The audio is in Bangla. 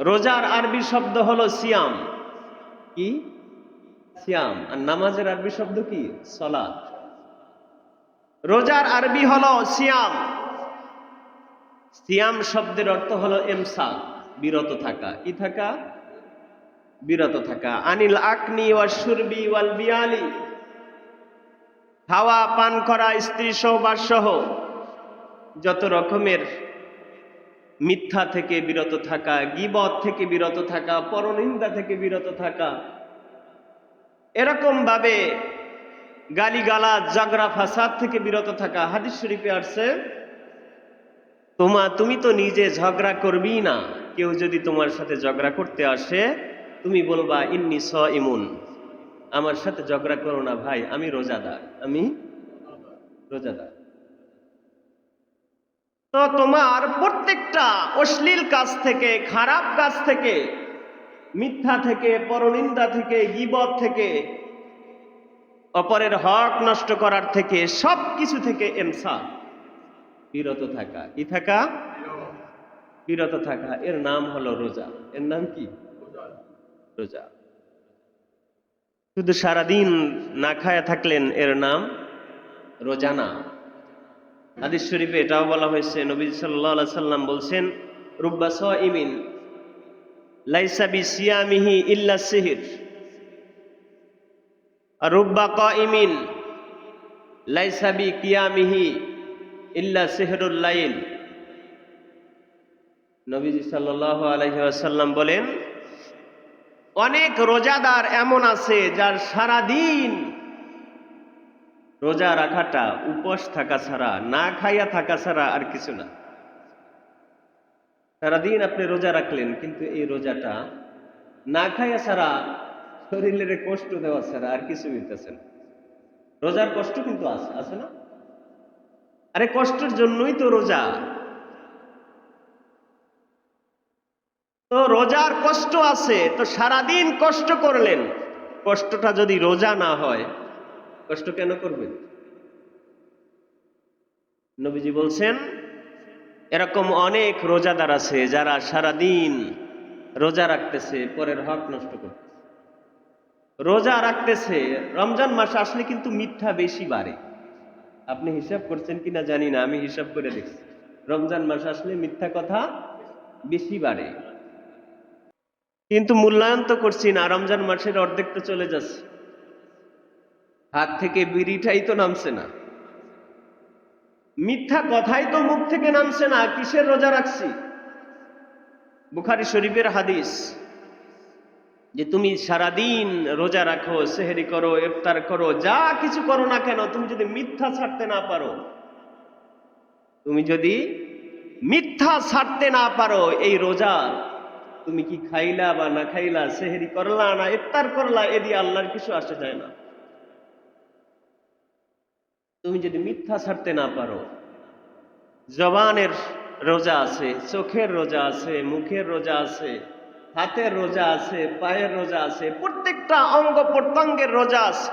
রোজার আরবি শব্দ হলো সিয়াম। কি? সিয়াম। আর নামাজের আরবি শব্দ কি? সলাৎ। রোজার আরবি হলো সিয়াম। সিয়াম শব্দের অর্থ হলো এমসা বিরত থাকা। কি থাকা? বিরত থাকা। আনিল আকনি ওয়া সুরবি ওয়াল বিয়ালি। খাওয়া, পান করা, স্ত্রী সহবাস সহ যত রকমের মিথ্যা থেকে বিরত থাকা, গিবত থেকে বিরত থাকা, পরনিন্দা থেকে বিরত থাকা। এরকম ভাবে গালিগালা জাগরা ফাসাদ থেকে বিরত থাকা। হাদিস শরীফে আসছে, তোমা, তুমি তো নিজে ঝগড়া করবি না। কেউ যদি তোমার সাথে ঝগড়া করতে আসে, তুমি বলবা, ইন্নি স ইমুন আমার সাথে ঝগড়া করো না ভাই, আমি রোজাদার। আমি রোজাদার। তো তোমার প্রত্যেকটা অশ্লীল কাজ থেকে, খারাপ কাজ থেকে, মিথ্যা থেকে, পরনিন্দা থেকে, গিবত থেকে, অপরের হক নষ্ট করার থেকে সব কিছু থেকে এমসা। বিরত থাকা। কি থাকা? বিরত থাকা। এর নাম হলো রোজা। এর নাম কি? রোজা। শুধু সারাদিন না খায়া থাকলেন, এর নাম রোজানা হাদিস শরীফে এটাও বলা হয়েছে, নবী সাল্লাল্লাহু সাল্লাম বলছেন, রুব্বা ইমিন লাইসা বি সিয়ামিহি ইল্লা সিহির রুব্বা ইমিন লাইসা বি কিয়ামিহি ইল্লা নবীজি সাল্লাল্লাহু আলাইহি ওয়াসাল্লাম বলেন, অনেক রোজাদার এমন আছে যার সারা দিন রোজা রাখাটা, উপোস থাকা ছাড়া, না খাইয়া থাকা ছাড়া আর কিছু না। সারাদিন আপনি রোজা রাখলেন, কিন্তু এই রোজাটা না খাইয়া ছাড়া, শরীরের কষ্ট দেওয়া ছাড়া আর কিছু মিলতেছে না। রোজার কষ্ট কিন্তু আছে আছে না? আরে কষ্টের জন্যই তো রোজা। তো রোজার কষ্ট আছে, তো সারাদিন কষ্ট করলেন। কষ্টটা যদি রোজা না হয় কষ্ট কেন করবেন? নবীজি বলছেন, এরকম অনেক রোজাদার আছে যারা সারাদিন রোজা রাখতেছে, পরের হক নষ্ট করতেছে। রোজা রাখতেছে, রমজান মাস আসলে কিন্তু মিথ্যা বেশি বাড়ে। আপনি হিসাব করছেন কিনা জানি না, আমি হিসাব করে দেখছি। রমজান মাস আসলে মিথ্যা কথা বেশি বাড়ে। কিন্তু মূল্যায়ন তো করছি না, রমজান মাসের অর্ধেক তো চলে যাচ্ছে। হাত থেকে বিড়িটাই তো নামছে না। মিথ্যা কথাই তো মুখ থেকে নামছে না, কিসের রোজা রাখছি? বুখারি শরীফের হাদিস যে তুমি সারাদিন রোজা রাখো, সেহেরি করো, ইফতার করো, যা কিছু করো না কেন, তুমি যদি মিথ্যা ছাড়তে না পারো, তুমি যদি মিথ্যা ছাড়তে না পারো, এই রোজা তুমি কি খাইলা বা না খাইলা, সেহেরি করলা না, ইফতার করলা, এ দিয়ে আল্লাহর কিছু আসে যায় না। তুমি যদি মিথ্যা ছাড়তে না পারো, জবানের রোজা আছে, চোখের রোজা আছে, মুখের রোজা আছে, হাতের রোজা আছে, পায়ের রোজা আছে, প্রত্যেকটা অঙ্গ প্রত্যঙ্গের রোজা আছে।